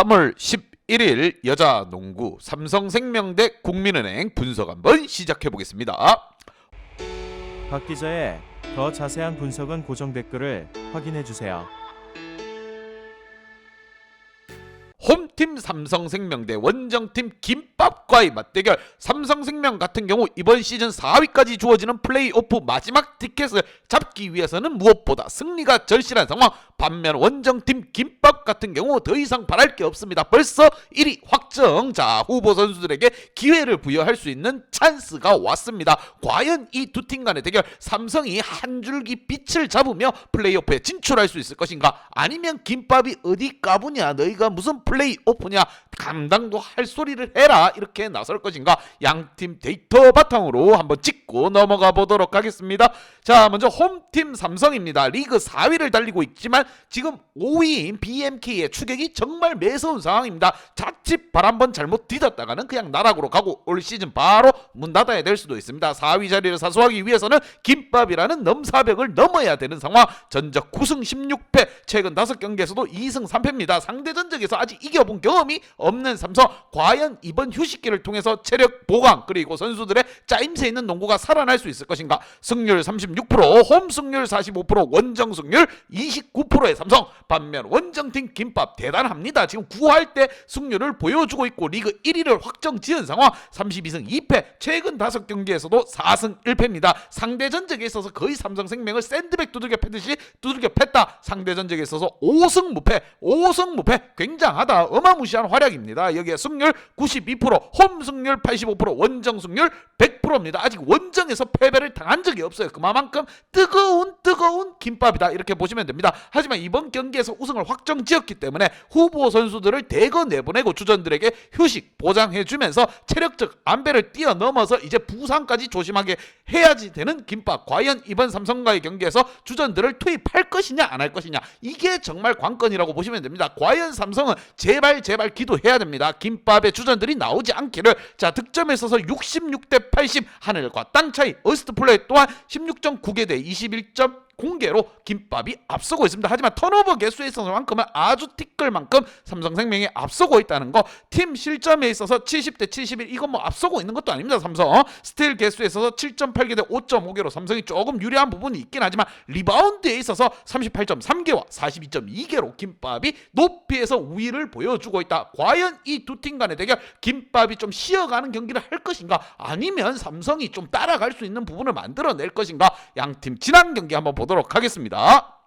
3월 11일 여자 농구 삼성생명 대 국민은행 분석 한번 시작해 보겠습니다. 박 기자의 더 자세한 분석은 고정 댓글을 확인해 주세요. 홈팀 삼성생명 대 원정팀 김 밥과의 맞대결. 삼성생명 같은 경우 이번 시즌 4위까지 주어지는 플레이오프 마지막 티켓을 잡기 위해서는 무엇보다 승리가 절실한 상황. 반면 원정팀 김밥 같은 경우 더 이상 바랄 게 없습니다. 벌써 1위 확정. 자 후보 선수들에게 기회를 부여할 수 있는 찬스가 왔습니다. 과연 이 두 팀 간의 대결 삼성이 한 줄기 빛을 잡으며 플레이오프에 진출할 수 있을 것인가? 아니면 김밥이 어디 까부냐? 너희가 무슨 플레이오프냐? 감당도 할 소리를 해라. 이렇게 나설 것인가? 양팀 데이터 바탕으로 한번 찍고 넘어가 보도록 하겠습니다. 자 먼저 홈팀 삼성입니다. 리그 4위를 달리고 있지만 지금 5위인 BMK의 추격이 정말 매서운 상황입니다. 자칫 발 한번 잘못 디뎠다가는 그냥 나락으로 가고 올 시즌 바로 문 닫아야 될 수도 있습니다. 4위 자리를 사수하기 위해서는 김밥이라는 넘사벽을 넘어야 되는 상황. 전적 9승 16패 최근 5경기에서도 2승 3패입니다. 상대 전적에서 아직 이겨본 경험이 없는 삼성. 과연 이번 휴식기 를 통해서 체력 보강 그리고 선수들의 짜임새 있는 농구가 살아날 수 있을 것인가? 승률 36%홈 승률 45% 원정 승률 29%의 삼성 반면 원정팀 김밥 대단합니다. 지금 9할 때 승률을 보여주고 있고 리그 1위를 확정 지은 상황 32승 2패 최근 5경기에서도 4승 1패입니다. 상대 전적에 있어서 거의 삼성 생명을 샌드백 두들겨 패듯이 두들겨 팼다. 상대 전적에 있어서 5승 무패 5승 무패 굉장하다. 어마무시한 활약입니다. 여기에 승률 92%홈 승률 85% 원정 승률 100%입니다. 아직 원정에서 패배를 당한 적이 없어요. 그만큼 뜨거운 뜨거운 김밥이다. 이렇게 보시면 됩니다. 하지만 이번 경기에서 우승을 확정 지었기 때문에 후보 선수들을 대거 내보내고 주전들에게 휴식 보장해주면서 체력적 안배를 뛰어넘어서 이제 부상까지 조심하게 해야지 되는 김밥. 과연 이번 삼성과의 경기에서 주전들을 투입할 것이냐 안 할 것이냐. 이게 정말 관건이라고 보시면 됩니다. 과연 삼성은 제발 제발 기도해야 됩니다. 김밥의 주전들이 나오지 않기 를 자 득점에 있어서 66대 80 하늘과 땅 차이 어스트 플레이 또한 16.9개 대 21점 공개로 김밥이 앞서고 있습니다. 하지만 턴오버 개수에 있어서만큼은 아주 티끌만큼 삼성생명이 앞서고 있다는 거. 팀 실점에 있어서 70대 71 이건 뭐 앞서고 있는 것도 아닙니다. 삼성 스틸 개수에 있어서 7.8개 대 5.5개로 삼성이 조금 유리한 부분이 있긴 하지만 리바운드에 있어서 38.3개와 42.2개로 김밥이 높이에서 우위를 보여주고 있다. 과연 이 두 팀 간의 대결 김밥이 좀 쉬어가는 경기를 할 것인가 아니면 삼성이 좀 따라갈 수 있는 부분을 만들어낼 것인가 양 팀 지난 경기 한번 보도록 하겠습니다.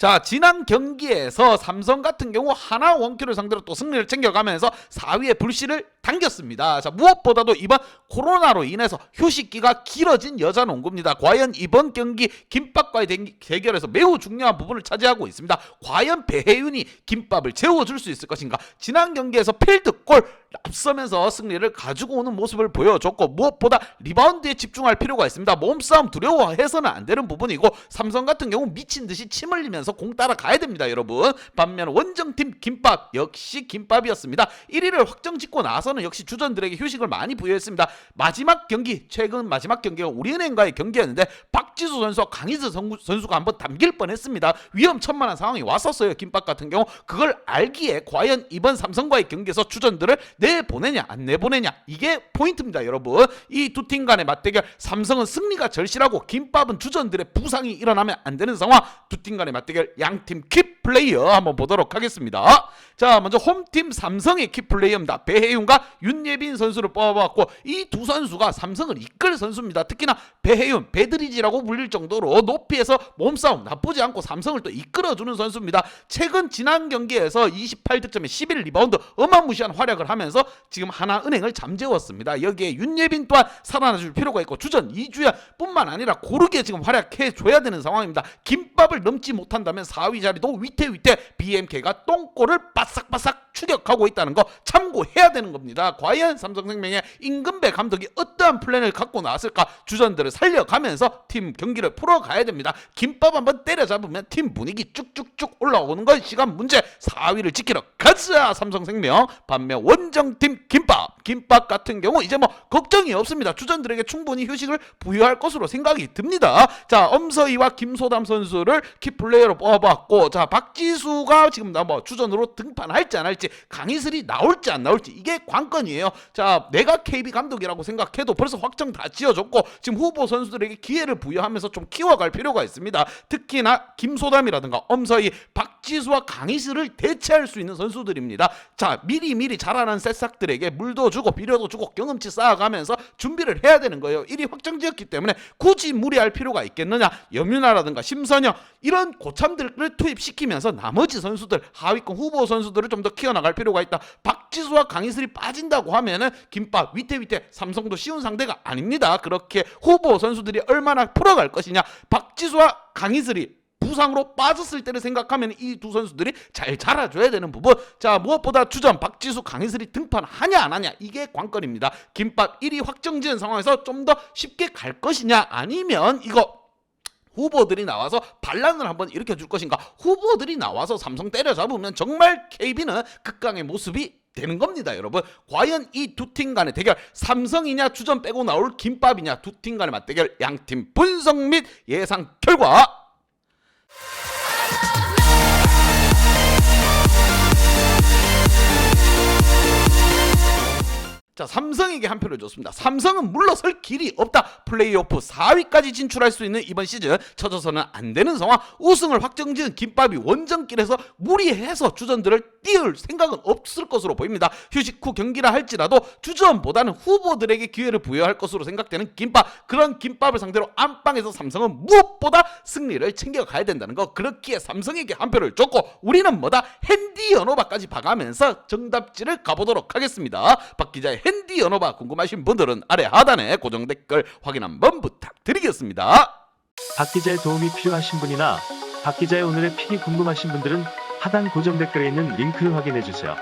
자 지난 경기에서 삼성 같은 경우 하나 원큐를 상대로 또 승리를 챙겨가면서 4위의 불씨를 당겼습니다. 자 무엇보다도 이번 코로나로 인해서 휴식기가 길어진 여자 농구입니다. 과연 이번 경기 김밥과의 대- 대결에서 매우 중요한 부분을 차지하고 있습니다. 과연 배혜윤이 김밥을 재워줄 수 있을 것인가? 지난 경기에서 필드골 앞서면서 승리를 가지고 오는 모습을 보여줬고 무엇보다 리바운드에 집중할 필요가 있습니다. 몸싸움 두려워해서는 안 되는 부분이고 삼성 같은 경우 미친 듯이 침 흘리면서 공 따라가야 됩니다, 여러분. 반면 원정팀 김밥 역시 김밥이었습니다. 1위를 확정 짓고 나서는 역시 주전들에게 휴식을 많이 부여했습니다. 마지막 경기 최근 마지막 경기가 우리은행과의 경기였는데 박지수 선수와 강희수 선- 선수가 한번 담길 뻔했습니다. 위험천만한 상황이 왔었어요. 김밥 같은 경우 그걸 알기에 과연 이번 삼성과의 경기에서 주전들을 내보내냐 안 내보내냐 이게 포인트입니다, 여러분. 이 두 팀 간의 맞대결 삼성은 승리가 절실하고 김밥은 주전들의 부상이 일어나면 안 되는 상황. 두 팀 간의 맞대결 양팀 킵 플레이어 한번 보도록 하겠습니다. 자, 먼저 홈팀 삼성의 킵 플레이어입니다. 배혜윤과 윤예빈 선수를 뽑아봤고 이 두 선수가 삼성을 이끌 선수입니다. 특히나 배혜윤, 배드리지라고 불릴 정도로 높이에서 몸싸움 나쁘지 않고 삼성을 또 이끌어주는 선수입니다. 최근 지난 경기에서 28득점에 11 리바운드 어마무시한 활약을 하면서 지금 하나은행을 잠재웠습니다. 여기에 윤예빈 또한 살아나줄 필요가 있고 주전 이주연 뿐만 아니라 고르게 지금 활약해 줘야 되는 상황입니다. 김밥을 넘지 못한다면 4위 자리도 위 태위태 BMK가 똥골을 바싹바싹 추격하고 있다는 거 참고해야 되는 겁니다. 과연 삼성생명의 임금배 감독이 어떠한 플랜을 갖고 나왔을까 주전들을 살려가면서 팀 경기를 풀어가야 됩니다. 김밥 한번 때려잡으면 팀 분위기 쭉쭉쭉 올라오는 건 시간 문제 4위를 지키러 가자 삼성생명 반면 원정팀 김밥 김밥 같은 경우 이제 뭐 걱정이 없습니다. 주전들에게 충분히 휴식을 부여할 것으로 생각이 듭니다. 자, 엄서희와 김소담 선수를 키플레이어로 뽑아봤고, 자, 박지수가 지금 나뭐 주전으로 등판할지 안 할지, 강희슬이 나올지 안 나올지 이게 관건이에요. 자, 내가 KB 감독이라고 생각해도 벌써 확정 다 지어졌고, 지금 후보 선수들에게 기회를 부여하면서 좀 키워갈 필요가 있습니다. 특히나 김소담이라든가 엄서희, 박 지수와 강희슬을 대체할 수 있는 선수들입니다. 자, 미리 미리 자라난 새싹들에게 물도 주고 비료도 주고 경험치 쌓아가면서 준비를 해야 되는 거예요. 일이 확정지었기 때문에 굳이 무리할 필요가 있겠느냐? 염윤아라든가 심선영 이런 고참들을 투입시키면서 나머지 선수들 하위권 후보 선수들을 좀 더 키워나갈 필요가 있다. 박지수와 강희슬이 빠진다고 하면은 김밥 위태위태 삼성도 쉬운 상대가 아닙니다. 그렇게 후보 선수들이 얼마나 풀어갈 것이냐? 박지수와 강희슬이 부상으로 빠졌을 때를 생각하면 이 두 선수들이 잘 자라줘야 되는 부분. 자, 무엇보다 주전 박지수, 강희슬이 등판하냐 안 하냐 이게 관건입니다. 김밥 1위 확정지은 상황에서 좀 더 쉽게 갈 것이냐 아니면 이거 후보들이 나와서 반란을 한번 일으켜 줄 것인가? 후보들이 나와서 삼성 때려잡으면 정말 KB는 극강의 모습이 되는 겁니다, 여러분. 과연 이 두 팀 간의 대결, 삼성이냐 주전 빼고 나올 김밥이냐 두 팀 간의 맞대결, 양팀 분석 및 예상 결과 자 삼성에게 한 표를 줬습니다. 삼성은 물러설 길이 없다. 플레이오프 4위까지 진출할 수 있는 이번 시즌 쳐져서는 안 되는 상황. 우승을 확정지은 김밥이 원정길에서 무리해서 주전들을 띄울 생각은 없을 것으로 보입니다. 휴식 후 경기라 할지라도 주전보다는 후보들에게 기회를 부여할 것으로 생각되는 김밥. 그런 김밥을 상대로 안방에서 삼성은 무엇보다 승리를 챙겨가야 된다는 거. 그렇기에 삼성에게 한 표를 줬고 우리는 뭐다 핸디 연호바까지 봐가면서 정답지를 가보도록 하겠습니다. 박 기자의 핸디 연어바 궁금하신 분들은 아래 하단에 고정 댓글 확인 한번 부탁드리겠습니다. 박 기자의 도움이 필요하신 분이나 박 기자의 오늘의 픽이 궁금하신 분들은 하단 고정 댓글에 있는 링크를 확인해 주세요.